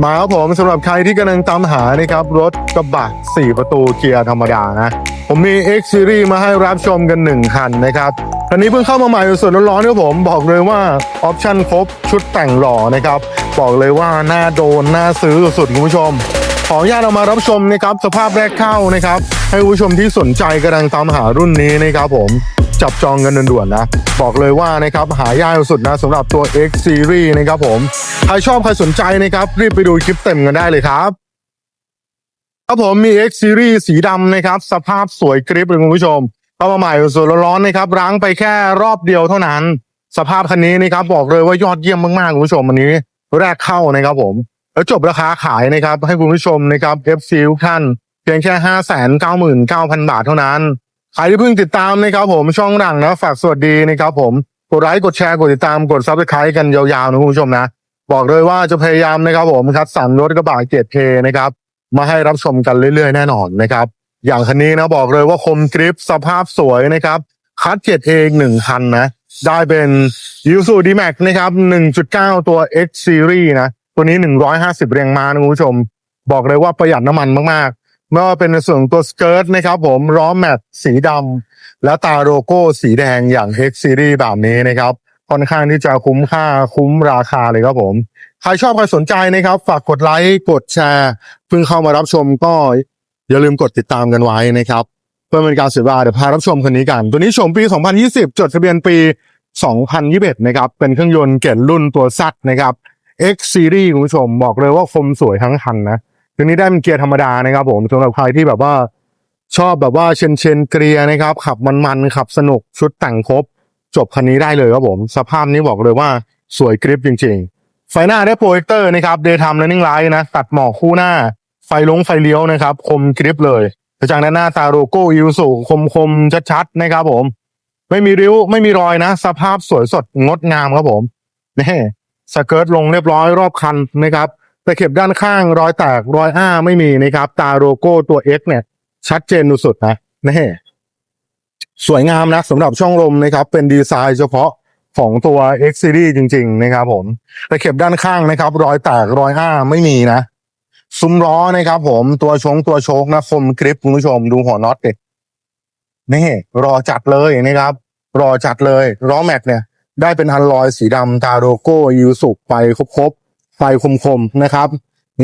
มาครับผมสำหรับใครที่กำลังตามหานะครับรถกระบะ 4 ประตูเกียร์ธรรมดานะ ผมมี X Series มาให้รับชมกัน 1 คันนะครับคันนี้เพิ่งเข้ามาใหม่สดร้อนๆครับผมบอกเลยว่าออปชั่นครบชุดแต่งหล่อนะครับ บอกเลยว่าน่าโดนน่าซื้อสุดๆคุณผู้ชม ออนุญาตเอามารับชมนะครับสภาพแรกเข้านะครับ ให้ผู้ชมที่สนใจกำลังตามหารุ่นนี้นะครับผมจับจองกันด่วนๆนะ บอกเลยว่านะครับหายากสุดนะสำหรับตัว X Series นะครับผม ใครชอบใครสนใจนะครับ รีบไปดูคลิปเต็มกันได้เลยครับครับผมมี X Series สีดำนะครับ สภาพสวยกริบเลยคุณผู้ชมเข้ามาใหม่สดร้อนๆนะครับร้างไปแค่รอบเดียวเท่านั้น สภาพคันนี้นะครับบอกเลยว่ายอดเยี่ยมมากๆคุณผู้ชมอันนี้ แรกเข้านะครับผม แล้วจบราคาขายนะครับ ให้คุณผู้ชมนะครับ FC ทุกท่านเพียงแค่ห้าแสนเก้าหมื่นเก้าพันบาทเท่านั้น ใครที่เพิ่งติดตามนะครับผมช่องหลังนะฝากสวัสดีนะครับผมกดไลค์กดแชร์กดติดตามกดซับสไครต์กันยาวๆนะคุณผู้ชมนะ บอกเลยว่าจะพยายามนะครับผมคัดสรรรถกระบะเกียรเพนะครับ มาให้รับชมกันเรื่อยๆแน่นอนนะครับ อย่างคันนี้นะบอกเลยว่าคมกริปสภาพสวยนะครับ คัดเกียรเองหนึ่งคันนะ ได้เป็น u s u d m a x นะครับ1.9ตัว X Series นะ ตัวนี้150แรงม้านะคุณผู้ชม บอกเลยว่าประหยัดน้ำมันมากๆไม่ว่าเป็นในส่วนของตัวสเกิร์ตนะครับผมล้อแมตต์สีดำและตาโลโก้สีแดงอย่าง X Series แบบนี้นะครับค่อนข้างที่จะคุ้มค่าคุ้มราคาเลยครับผม ใครชอบใครสนใจนะครับ ฝากกดไลค์กดแชร์เพิ่งเข้ามารับชมก็อย่าลืมกดติดตามกันไว้นะครับ เพื่อเป็นการเสียเวลาเดี๋ยวพารับชมคันนี้กัน ตัวนี้ชมปี 2020 จดทะเบียนปี 2021 นะครับ เป็นเครื่องยนต์เกรดรุ่นตัวซัดนะครับ X Series คุณผู้ชมบอกเลยว่าคมสวยทั้งคันนะตัวนี้ได้เป็นเกียร์ธรรมดานะครับผมสำหรับใครที่แบบว่าชอบแบบว่าเชนเชนเกียร์นะครับ ขับมันๆขับสนุกชุดแต่งครบ จบคันนี้ได้เลยครับผม สภาพนี้บอกเลยว่าสวยกริปจริงๆ ไฟหน้าได้โปรเจคเตอร์นะครับ Daytime Running Light นะ ตัดหมอกคู่หน้า ไฟลงไฟเลี้ยวนะครับ คมกริปเลยจากนั้นหน้าตาโลโก้ยูสุคมคมๆชัดๆนะครับผม ไม่มีริ้วไม่มีรอยนะ สภาพสวยสดงดงามครับผมนี่ สเกิร์ตลงเรียบร้อยรอบคันนะครับตะเข็บด้านข้างรอยแตกรอยอ้าไม่มีนะครับ ตาโลโก้ตัว X เนี่ย ชัดเจนสุดนะนี่สวยงามนะสำหรับช่องลมนะครับ เป็นดีไซน์เฉพาะของตัว X Series จริง ๆ นะครับผมตะเข็บด้านข้างนะครับ รอยแตกรอยอ้าไม่มีนะ ซุ้มล้อนะครับผมตัวชงตัวโชคนะคมกริปคุณผู้ชมดูหัวน็อตดินี่รอจัดเลยนะครับ รอจัดเลยล้อแม็กเนี่ย ได้เป็นอัลลอยสีดำตาโลโก้ยูสุไฟครบๆไฟคมๆนะครับ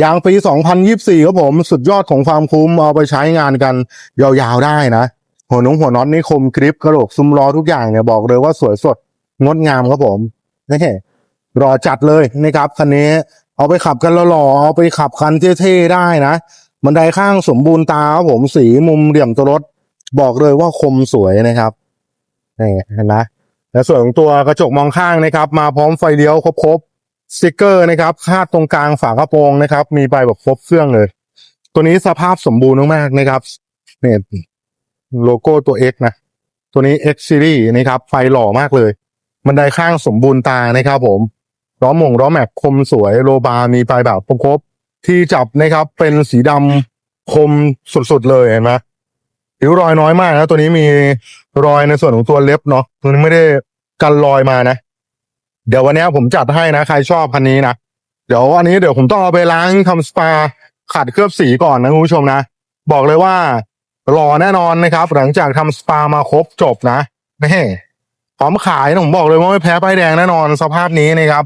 ยางปี 2024 ครับผมสุดยอดของความคุ้มเอาไปใช้งานกันยาวๆได้นะ หัวหนงหัวน็อตนี่คมกริปกระโหลกซุ้มล้อทุกอย่างเนี่ยบอกเลยว่าสวยสดงดงามครับผมนี่รอจัดเลยนะครับคันนี้เอาไปขับกันหล่อๆเอาไปขับคันเท่ๆได้นะบันไดข้างสมบูรณ์ตาครับผมสีมุมเหลี่ยมตัวรถ บอกเลยว่าคมสวยนะครับนี่เห็นไหม และส่วนของตัวกระจกมองข้างนะครับ มาพร้อมไฟเลี้ยวครบๆสติกเกอร์นะครับคาดตรงกลางฝากระโปรงนะครับ มีไปแบบครบเครื่องเลย ตัวนี้สภาพสมบูรณ์มากๆนะครับเนี่ยโลโก้ตัว X นะ ตัวนี้ X Series นะครับ ไฟหล่อมากเลยบันได้ข้างสมบูรณ์ตานะครับผมล้อหมงล้อแม็กคมสวยโลบาร์มีไฟแบบครบที่จับนะครับ เป็นสีดำคมสุดๆเลยเห็นไหม ริ้วรอยน้อยมากนะตัวนี้มีรอยในส่วนของตัวเล็บเนาะตัวนี้ไม่ได้กันรอยมานะ เดี๋ยววันนี้ผมจัดให้นะ ใครชอบคันนี้นะเดี๋ยวอันนี้เดี๋ยวผมต้องเอาไปล้างทำสปาขัดเคลือบสีก่อนนะคุณผู้ชมนะ บอกเลยว่ารอแน่นอนนะครับ หลังจากทำสปามาครบจบนะนี่พร้อมขายนะผมบอกเลยว่าไม่แพ้ป้ายแดงแน่นอนสภาพนี้นะครับ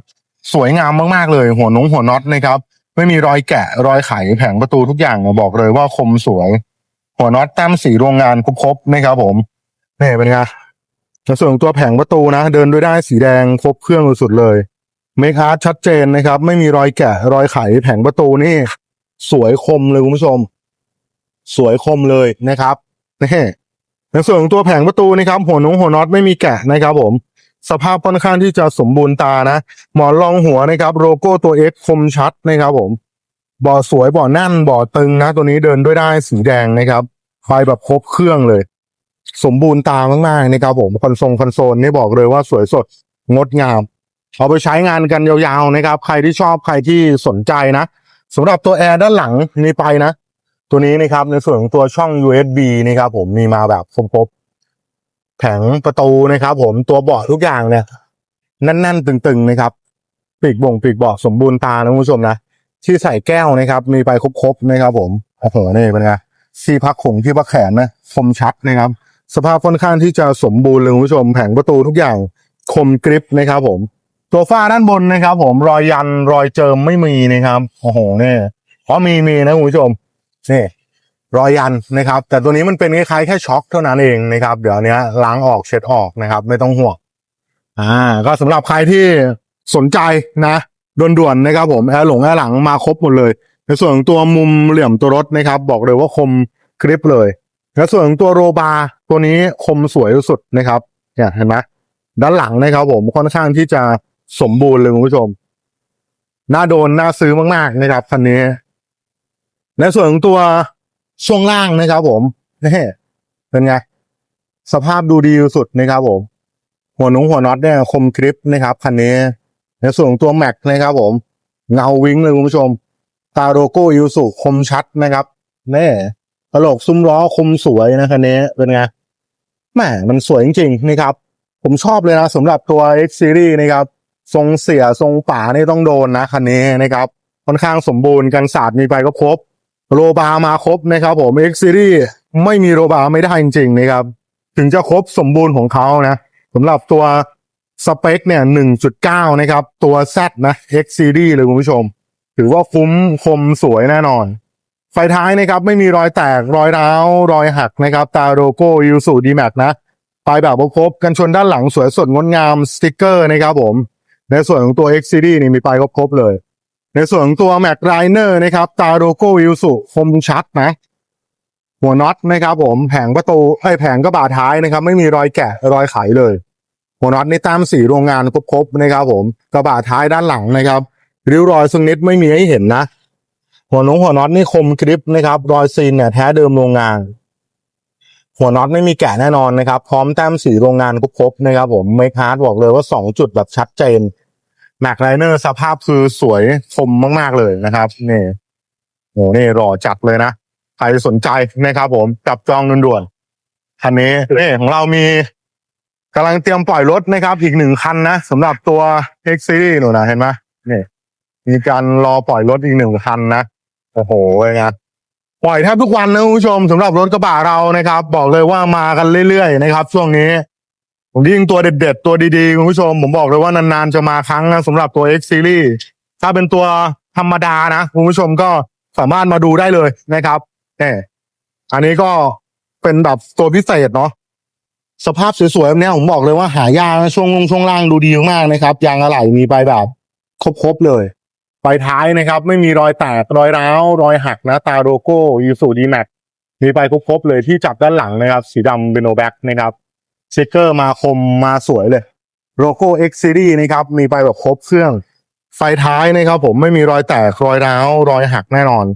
สวยงามมากๆเลย หัวนงหัวน็อตนะครับ ไม่มีรอยแกะรอยไขแผงประตูทุกอย่างเนี่ยบอกเลยว่าคมสวย หัวน็อตต้มสีโรงงานครบๆนะครับผมนี่เป็นไงในส่วนของตัวแผงประตูนะ เดินด้วยได้สีแดงครบเครื่องสุดๆเลยเมคาร์ชัดเจนนะครับ ไม่มีรอยแกะรอยไขแผงประตูนี่ สวยคมเลยคุณผู้ชม สวยคมเลยนะครับนี่ในส่วนของตัวแผงประตูนะครับ หัวหนงหัวน็อตไม่มีแกะนะครับผม สภาพค่อนข้างที่จะสมบูรณ์ตานะ หมอนรองหัวนะครับ โลโก้ตัว X คมชัดนะครับผมบ่อสวยบ่อแน่นบ่อตึงนะ ตัวนี้เดินด้วยได้สีแดงนะครับ ไฟแบบครบเครื่องเลย สมบูรณ์ตามากๆนะครับผมคอนโซลคอนโซลนี่บอกเลยว่าสวยสดงดงาม เอาไปใช้งานกันยาวๆนะครับ ใครที่ชอบใครที่สนใจนะสำหรับตัวแอร์ด้านหลังนี่ไปนะ ตัวนี้นะครับในส่วนของตัวช่อง USB นะครับผมมีมาแบบครบแผงประตูนะครับผมตัวเบาะทุกอย่างเนี่ยแน่นๆ ตึงๆนะครับปีกบ่งปีกเบาะสมบูรณ์ตานะคุณผู้ชมนะที่ใส่แก้วนะครับ มีไปครบๆนะครับผมโอ้โหนี่เป็นไง ที่พักขงที่พักแขนนะคมชัดนะครับ สภาพค่อนข้างที่จะสมบูรณ์เลยคุณผู้ชม แผงประตูทุกอย่างคมกริปนะครับ ผมตัวฝ้าด้านบนนะครับ ผมรอยยันรอยเจิมไม่มีนะครับโอ้โหเนี่เพราะมีมีนะคุณผู้ชมนี่รอยยันนะครับ แต่ตัวนี้มันเป็นคล้ายๆแค่ช็อคเท่านั้นเองนะครับ เดี๋ยวเนี้ยล้างออกเช็ดออกนะครับ ไม่ต้องห่วงอ่า ก็สำหรับใครที่สนใจนะด่วนๆนะครับ ผมแอร์หลงแอร์หลังมาครบหมดเลย ในส่วนของตัวมุมเหลี่ยมตัวรถนะครับ บอกเลยว่าคมกริปเลยในส่วนของตัวโรบาร์ตัวนี้คมสวยที่สุดนะครับเนี่ยเห็นไหมด้านหลังนะครับ ผมค่อนข้างที่จะสมบูรณ์เลยคุณผู้ชมน่าโดนน่าซื้อมากๆนะครับคันนี้ในส่วนของตัวช่วงล่างนะครับ ผมนี่เป็นไงสภาพดูดีสุดนะครับ ผม หัวหนงหัวน็อตเนี่ยคมกริปนะครับคันนี้ในส่วนของตัวแม็กนะครับ ผม เงาวิ้งเลยคุณผู้ชม ตาโลโก้ยูสุคมชัดนะครับแน่กระโหลกซุ้มล้อคมสวยนะคันนี้เป็นไงแหมมันสวยจริงๆนะครับ ผมชอบเลยนะสำหรับตัว X Series นะครับ ทรงเสียทรงป่านี่ต้องโดนนะคันนี้นะครับ ค่อนข้างสมบูรณ์กันศาสตร์มีไปก็ครบ โรบาร์มาครบนะครับผม X Series ไม่มีโรบาร์ไม่ได้จริงๆนะครับ ถึงจะครบสมบูรณ์ของเขานะสำหรับตัวสเปคเนี่ย 1.9 นะครับ ตัว Z นะ X Series เลยคุณผู้ชม ถือว่าคุ้มคมสวยแน่นอน ไฟท้ายนะครับไม่มีรอยแตกรอยร้าว รอยหักนะครับ ตาโลโก้ยูสูดีแม็กนะปลายแบบครบกันชนด้านหลังสวยสดงดงามสติกเกอร์นะครับผม ในส่วนของตัว X Series นี่มีปลายครบเลย ในส่วนของตัว Mac Liner นะครับ ตาโลโก้ยูสุคมชัดนะ หัวน็อตนะครับผมแผงประตูไอแผงกระบะท้ายนะครับ ไม่มีรอยแกะรอยไขเลย หัวน็อตในตามสีโรงงานครบๆนะครับผมกระบะท้ายด้านหลังนะครับ ริ้วรอยซึ่งนิดไม่มีให้เห็นนะ หัวน้องหัวน็อตนี่คมกริปนะครับ รอยซีนเนี่ยแท้เดิมโรงงาน หัวน็อตไม่มีแกะแน่นอนนะครับ พร้อมแต้มสีโรงงานครบๆนะครับ ผมเมคฮาร์ดบอกเลยว่าสองจุดแบบชัดเจนแม็กไลเนอร์สภาพคือสวยคมมากๆเลยนะครับนี่โหนี่รอจัดเลยนะใครสนใจนะครับ ผมจับจองด่วนๆคันนี้นี่ของเรามีกำลังเตรียมปล่อยรถนะครับ อีกหนึ่งคันนะสำหรับตัว X Series หนูนะเห็นไหมนี่ มีการรอปล่อยรถอีกหนึ่งคันนะโอ้โหไงปล่อยแทบทุกวันนะคุณผู้ชมสำหรับรถกระบะเรานะครับ บอกเลยว่ามากันเรื่อยๆนะครับ ช่วงนี้ผมยิ่งตัวเด็ดๆ ตัวดีๆคุณผู้ชม ผมบอกเลยว่านานๆจะมาครั้งนะสำหรับตัว X Series ถ้าเป็นตัวธรรมดานะคุณผู้ชมก็สามารถมาดูได้เลยนะครับเนี่ยอันนี้ก็เป็นแบบตัวพิเศษเนาะสภาพสวยๆแบบนี้ผมบอกเลยว่าหายากนะช่วงลงช่วงล่างดูดีมากๆนะครับยางอะไหล่มีไปแบบ ครบๆเลย ไฟท้ายนะครับ ไม่มีรอยแตกรอยร้าว รอยหักนะ ตาโลโก้ยูสูดีแม็กมีไปครบๆเลยที่จับด้านหลังนะครับ สีดำเบโนแบ็กนะครับสติกเกอร์มาคมมาสวยเลยโลโก้ X Series นะครับ มีไปแบบครบเครื่อง ไฟท้ายนะครับ ผมไม่มีรอยแตกรอยร้าว รอยหักแน่นอน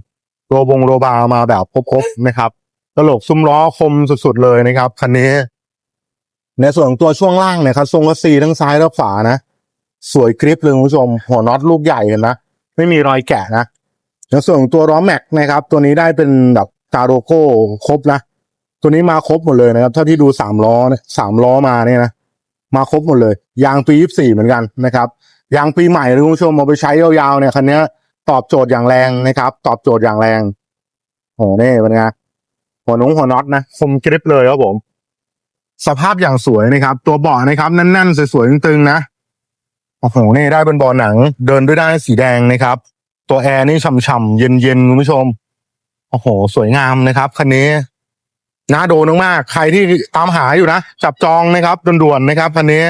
โรบงโรบาร์มาแบบครบๆนะครับกระโหลกซุ้มล้อคมสุดๆเลยนะครับคันนี้ ในส่วนของตัวช่วงล่างเนี่ยครับทรงกระซีทั้งซ้ายและขวานะ สวยกริปเลยคุณผู้ชม หัวน็อตลูกใหญ่เห็นนะ ไม่มีรอยแกะนะในส่วนของตัวล้อแม็กนะครับ ตัวนี้ได้เป็นแบบตาโลโก้ครบนะ ตัวนี้มาครบหมดเลยนะครับถ้าที่ดูสามล้อเนี่ยสามล้อมาเนี่ยนะมาครบหมดเลย ยางปียี่สี่เหมือนกันนะครับยางปีใหม่เลยคุณผู้ชมเอาไปใช้ยาวๆเนี่ยคันนี้ตอบโจทย์อย่างแรงนะครับ ตอบโจทย์อย่างแรงโหนี่เป็นไงหัวหนงหัวน็อตนะคมกริปเลยครับผม สภาพอย่างสวยนะครับ ตัวเบาะนะครับแน่นๆสวยๆตึงๆนะ โอ้โหนี่ได้เป็นบาะหนัง เดินด้วยได้สีแดงนะครับ ตัวแอร์นี่ฉ่ำๆเย็นๆคุณผู้ชมโอ้โห สวยงามนะครับคันนี้น่าโดนมากๆใครที่ตามหาอยู่นะจับจองนะครับด่วนๆนะครับคันนี้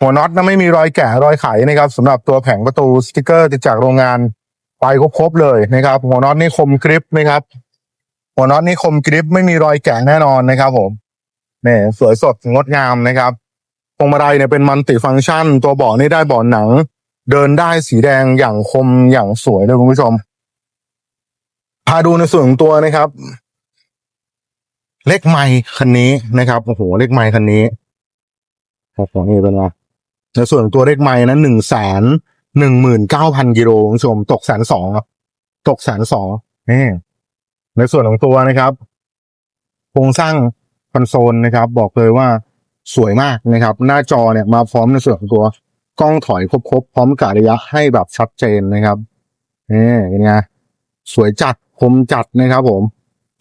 หัวน็อตนะไม่มีรอยแกะรอยไขนะครับสำหรับตัวแผงประตูสติกเกอร์ติดจากโรงงานไปครบๆเลยนะครับ หัวน็อตนี่คมกริปนะครับ หัวน็อตนี่คมกริปไม่มีรอยแกะแน่นอนนะครับ ผมเนี่ยสวยสดงดงามนะครับ พวงมาลัยเนี่ยเป็นมัลติฟังก์ชัน ตัวเบาะนี่ได้เบาะหนัง เดินได้สีแดงอย่างคมอย่างสวยเลยคุณผู้ชม พาดูในส่วนของตัวนะครับ เลขไมค์คันนี้นะครับโอ้โหเลขไมค์คันนี้ครับผมนี่เป็นไงในส่วนของตัวเลขไมค์นั้นหนึ่งแสนหนึ่งหมื่นเก้าพันกิโลคุณผู้ชม ตกแสนสองครับตกแสนสองนี่ในส่วนของตัวนะครับโครงสร้างคอนโซลนะครับ บอกเลยว่า สวยมากนะครับ หน้าจอเนี่ยมาพร้อมในส่วนของตัวกล้องถอยครบๆพร้อมกับระยะให้แบบชัดเจนนะครับนี่เป็นไงสวยจัดคมจัดนะครับผม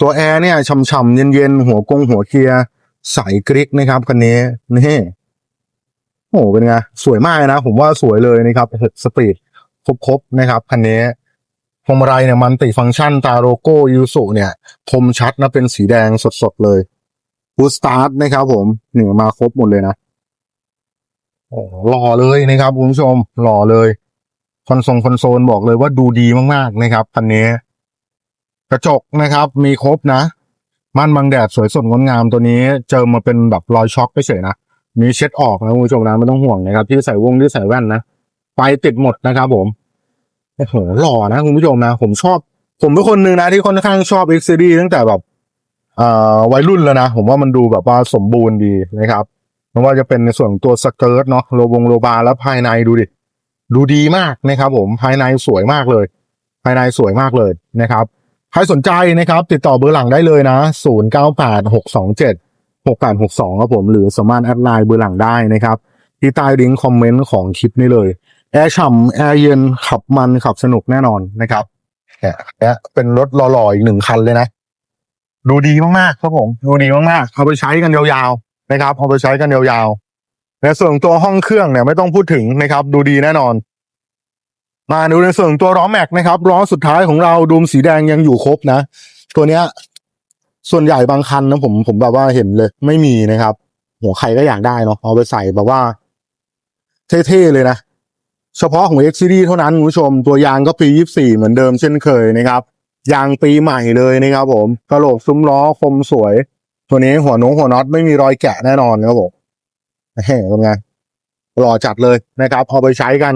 ตัวแอร์เนี่ยช่ำๆเย็นๆหัวกงหัวเกียร์ใสกริกนะครับคันนี้นี่โอ้โหเป็นไงสวยมากนะ ผมว่าสวยเลยนะครับสปีดครบๆนะครับคันนี้พวงมาลัยเนี่ยมันติฟังก์ชันตาโลโก้ยูสุเนี่ย คมชัดนะเป็นสีแดงสดๆเลย บูสตาร์ทนะครับผมนี่มาครบหมดเลยนะโอ้หล่อเลยนะครับคุณผู้ชมหล่อเลยคอนโซลคอนโซลบอกเลยว่าดูดีมากๆนะครับคันนี้ กระจกนะครับ มีครบนะม่านบังแดดสวยสดงดงามตัวนี้ เจอมาเป็นแบบรอยช็อคไปเฉยนะมีเช็ดออกนะคุณผู้ชมนะไม่ต้องห่วงนะครับ ที่ใส่วงที่ใส่แว่นนะไฟติดหมดนะครับผมโอ้โหหล่อนะคุณผู้ชมนะ ผมชอบ ผมเป็นคนหนึ่งนะที่ค่อนข้างชอบ X Series ตั้งแต่แบบ วัยรุ่นแล้วนะ ผมว่ามันดูแบบว่าสมบูรณ์ดีนะครับไม่ว่าจะเป็นในส่วนตัวสเกิร์ตเนาะโลบงโลบาร์แล้วภายในดูดิ ดูดีมากนะครับ ผมภายในสวยมากเลย ภายในสวยมากเลยนะครับใครสนใจนะครับ ติดต่อเบอร์หลังได้เลยนะ 0 9 8 6 2 7 6 8 6 2ครับผมหรือสามารถแอดไลน์เบอร์หลังได้นะครับ ที่ใต้ลิงก์คอมเมนต์ของคลิปนี้เลยแอร์ฉ่ำแอร์เย็นขับมันขับสนุกแน่นอนนะครับเนี่ยเป็นรถหล่อๆอีกหนึ่งคันเลยนะ ดูดีมากๆครับผมดูดีมากๆเอาไปใช้กันยาวๆนะครับเอาไปใช้กันยาวๆในส่วนตัวห้องเครื่องเนี่ยไม่ต้องพูดถึงนะครับ ดูดีแน่นอน มาดูในส่วนตัวล้อแม็กนะครับล้อสุดท้ายของเราดูมสีแดงยังอยู่ครบนะ ตัวเนี้ย ส่วนใหญ่บางคันนะผมผมแบบว่าเห็นเลย ไม่มีนะครับ หัวใครก็อยากได้เนาะเอาไปใส่แบบว่า เท่ๆเลยนะเฉพาะของ X Series เท่านั้นคุณผู้ชมตัวยางก็ปี 24 เหมือนเดิมเช่นเคยนะครับ ยางปีใหม่เลยนะครับผมกระโหลกซุ้มล้อคมสวย ตัวนี้หัวนงหัวน็อตไม่มีรอยแกะแน่นอนครับผมเฮ้เป็นไงหล่อจัดเลยนะครับเอไปใช้กัน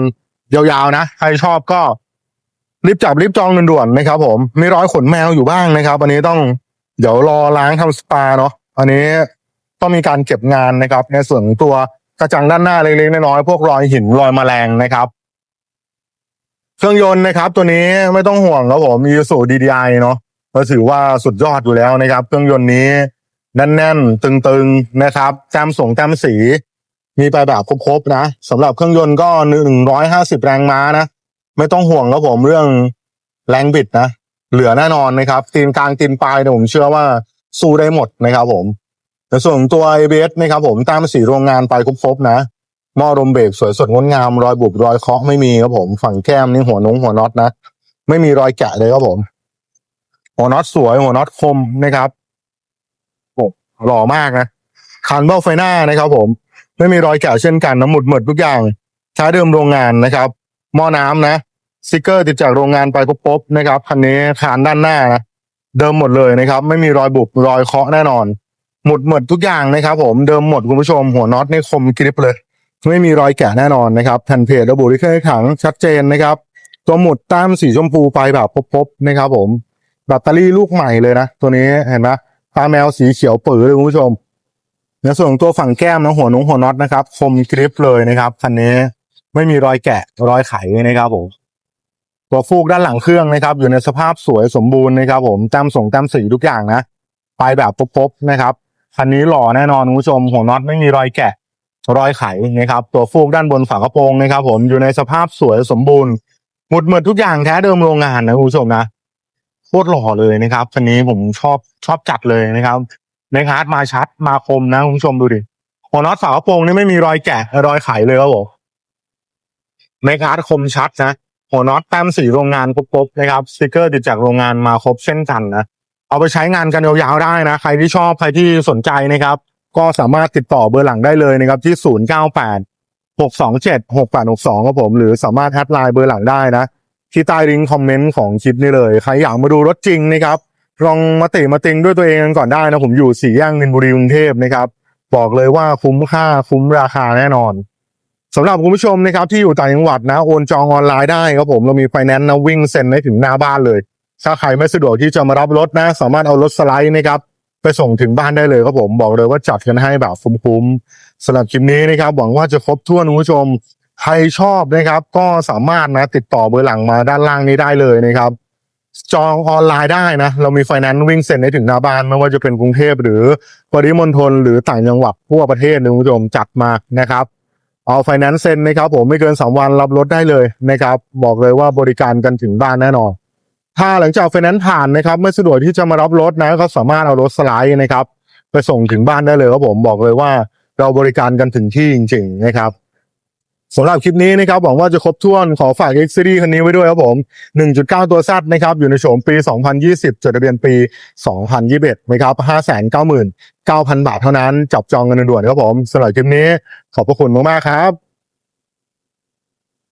ยาวๆนะ ใครชอบก็รีบจับรีบจองด่วนๆนะครับ ผมมีร้อยขนแมวอยู่บ้างนะครับอันนี้ต้องเดี๋ยวรอล้างทำสปาเนาะอันนี้ต้องมีการเก็บงานนะครับ ในส่วนตัวกระจังด้านหน้าเล็กๆน้อยๆพวกรอยหินรอยแมลงนะครับ เครื่องยนต์นะครับ ตัวนี้ไม่ต้องห่วงครับผมมีสู DDI เนาะก็ถือว่าสุดยอดอยู่แล้วนะครับ เครื่องยนต์นี้แน่นๆตึงๆนะครับแต้มส่งแต้มสี มีไปแบบครบๆนะสำหรับเครื่องยนต์ก็หนึ่งร้อยห้าสิบแรงม้านะไม่ต้องห่วงครับผมเรื่องแรงบิดนะเหลือแน่นอนนะครับตีนกลางตีนปลายเนี่ยผมเชื่อว่าสู้ได้หมดนะครับผมในส่วนของตัว ABS นะครับผมตามสีโรงงานไปครบๆนะ หม้อลมเบรกสวยสดงดงาม รอยบุบรอยเคาะไม่มีครับผม ฝั่งแก้มนี่หัวนงหัวน็อตนะ ไม่มีรอยแกะเลยครับผม หัวน็อตสวยหัวน็อตคมนะครับโอ้หล่อมากนะคันเบ้าไฟหน้านะครับ ผม ไม่มีรอยแกะเช่นกันนะหมุดหมดทุกอย่างใช้เดิมโรงงานนะครับ หม้อน้ำนะสติกเกอร์ติดจากโรงงานไปปุ๊บๆนะครับคันนี้คานด้านหน้านะเดิมหมดเลยนะครับ ไม่มีรอยบุบรอยเคาะแน่นอน หมดหมดทุกอย่างนะครับ ผมเดิมหมดคุณผู้ชม หัวน็อตในคมกริบเลย ไม่มีรอยแกะแน่นอนนะครับแผ่นเพจระบุที่เครื่องขังชัดเจนนะครับ ตัวหมุดตามสีชมพูไปแบบพบๆนะครับ ผมแบตเตอรี่ลูกใหม่เลยนะ ตัวนี้เห็นไหมตาแมวสีเขียวปื้อเลยคุณผู้ชมในส่วนของตัวฝั่งแก้มนะหัวหนงหัวน็อตนะครับ คมกริบเลยนะครับคันนี้ไม่มีรอยแกะรอยไขนะครับผมตัวฟูกด้านหลังเครื่องนะครับ อยู่ในสภาพสวยสมบูรณ์นะครับ ผมต้มส่งต้มสีทุกอย่างนะไปแบบปบๆนะครับคันนี้หล่อแน่นอนคุณผู้ชมหัวน็อตไม่มีรอยแกะ รอยไขนะครับ ตัวฟูกด้านบนฝากระโปรงนะครับ ผมอยู่ในสภาพสวยสมบูรณ์หมดหมดทุกอย่างแท้เดิมโรงงานนะคุณผู้ชมนะโคตรหล่อเลยนะครับคันนี้ผมชอบชอบจัดเลยนะครับในฮาร์ดมาชัดมาคมนะคุณผู้ชมดูดิหัวน็อตฝากระโปรงนี่ไม่มีรอยแกะรอยไขเลยครับผมในฮาร์ดคมชัดนะหัวน็อตแต้มสีโรงงานครบๆนะครับสติกเกอร์ติดจากโรงงานมาครบเช่นกันนะเอาไปใช้งานกันยาวๆได้นะ ใครที่ชอบใครที่สนใจนะครับ ก็สามารถติดต่อเบอร์หลังได้เลยนะครับที่ 0 9 8 6 2 7 6 8 6 2ครับผม หรือสามารถแอดไลน์เบอร์หลังได้นะ ที่ใต้ลิงก์คอมเมนต์ของคลิปนี้เลย ใครอยากมาดูรถจริงนะครับลองมาติมาติงด้วยตัวเองกันก่อนได้นะ ผมอยู่สี่ย่างมินบุรีกรุงเทพนะครับ บอกเลยว่าคุ้มค่าคุ้มราคาแน่นอนสำหรับคุณผู้ชมนะครับที่อยู่ต่างจังหวัดนะโอนจองออนไลน์ได้ครับผมเรามีไฟแนนซ์นะวิ่งเซ็นได้ถึงหน้าบ้านเลย ถ้าใครไม่สะดวกที่จะมารับรถนะ สามารถเอารถสไลด์นะครับ ไปส่งถึงบ้านได้เลยครับผมบอกเลยว่าจัดกันให้แบบคุ้มๆสำหรับคลิปนี้นะครับหวังว่าจะครบถ้วนคุณผู้ชมใครชอบนะครับ ก็สามารถนะติดต่อเบอร์หลังมาด้านล่างนี้ได้เลยนะครับ จองออนไลน์ได้นะ เรามีไฟแนนซ์วิ่งเซ็นได้ถึงหน้าบ้านไม่ว่าจะเป็นกรุงเทพหรือปริมณฑลหรือต่างจังหวัดทั่วประเทศเลยคุณผู้ชมจัดมานะครับเอาไฟแนนซ์เซ็นนะครับผมไม่เกิน 3 วันรับรถได้เลยนะครับ บอกเลยว่าบริการกันถึงบ้านแน่นอน ถ้าหลังจากไฟแนนซ์ผ่านนะครับไม่สะดวกที่จะมารับรถนะก็สามารถเอารถสไลด์นะครับ ไปส่งถึงบ้านได้เลยครับผมบอกเลยว่าเราบริการกันถึงที่จริง ๆ นะครับสำหรับคลิปนี้นะครับหวังว่าจะครบถ้วนขอฝาก X Series คันนี้ไว้ด้วยครับผม 1.9 ตัวซัดนะครับอยู่ในโฉมปี 2020 จดทะเบียนปี 2021นะครับ599,000 บาทเท่านั้น จับจองกันด่วนๆครับผมสำหรับคลิปนี้ขอบพระคุณมากๆครับ